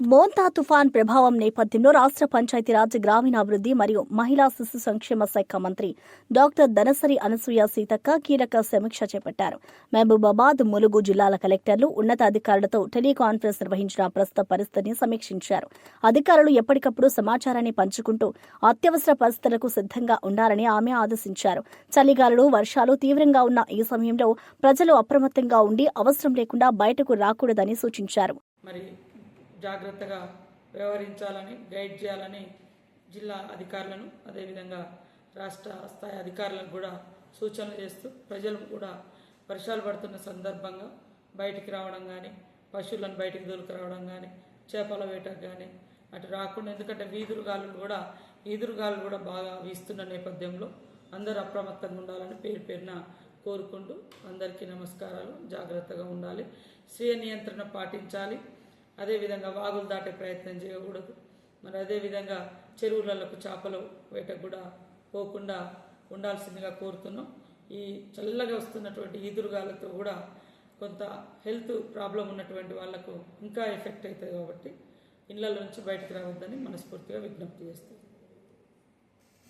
మోంతా తుఫాన్ ప్రభావం నేపథ్యంలో రాష్ట్ర పంచాయతీరాజ్ గ్రామీణాభివృద్ధి మరియు మహిళా శిశు సంక్షేమ శాఖ మంత్రి డాక్టర్ ధనసరి అనసూయ సీతక్క కీలక సమీక్ష చేపట్టారు. మహబూబాబాద్ ములుగు జిల్లాల కలెక్టర్లు ఉన్నతాధికారులతో టెలికాన్ఫరెన్స్ నిర్వహించిన ప్రస్తుత పరిస్థితిని సమీక్షించారు. అధికారులు ఎప్పటికప్పుడు సమాచారాన్ని పంచుకుంటూ అత్యవసర పరిస్థితులకు సిద్ధంగా ఉండాలని ఆమె ఆదేశించారు. చలిగాలులు వర్షాలు తీవ్రంగా ఉన్న ఈ సమయంలో ప్రజలు అప్రమత్తంగా ఉండి అవసరం లేకుండా బయటకు రాకూడదని సూచించారు. మరి జాగ్రత్తగా వ్యవహరించాలని గైడ్ చేయాలని జిల్లా అధికారులను అదేవిధంగా రాష్ట్ర స్థాయి అధికారులకు కూడా సూచనలు చేస్తూ ప్రజలు కూడా వర్షాలు పడుతున్న సందర్భంగా బయటికి రావడం కానీ పశువులను బయటికి దొరికిరావడం కానీ చేపల వేటకు కానీ అటు రాకుండా ఎందుకంటే వీధురుగాలు కూడా ఈదురుగాలు కూడా బాగా వీస్తున్న నేపథ్యంలో అందరూ అప్రమత్తంగా ఉండాలని పేరు పేరున కోరుకుంటూ అందరికీ నమస్కారాలు. జాగ్రత్తగా ఉండాలి. స్వీయ నియంత్రణ పాటించాలి. అదేవిధంగా వాగులు దాటే ప్రయత్నం చేయకూడదు. మరి అదేవిధంగా చెరువులకు చేపలు వేటకు కూడా పోకుండా ఉండాల్సిందిగా కోరుతున్నాం. ఈ చల్లగా వస్తున్నటువంటి ఈదురుగాలతో కూడా కొంత హెల్త్ ప్రాబ్లం ఉన్నటువంటి వాళ్ళకు ఇంకా ఎఫెక్ట్ అవుతుంది కాబట్టి ఇళ్ళ నుంచి బయటకు రావద్దని మనస్ఫూర్తిగా విజ్ఞప్తి చేస్తాం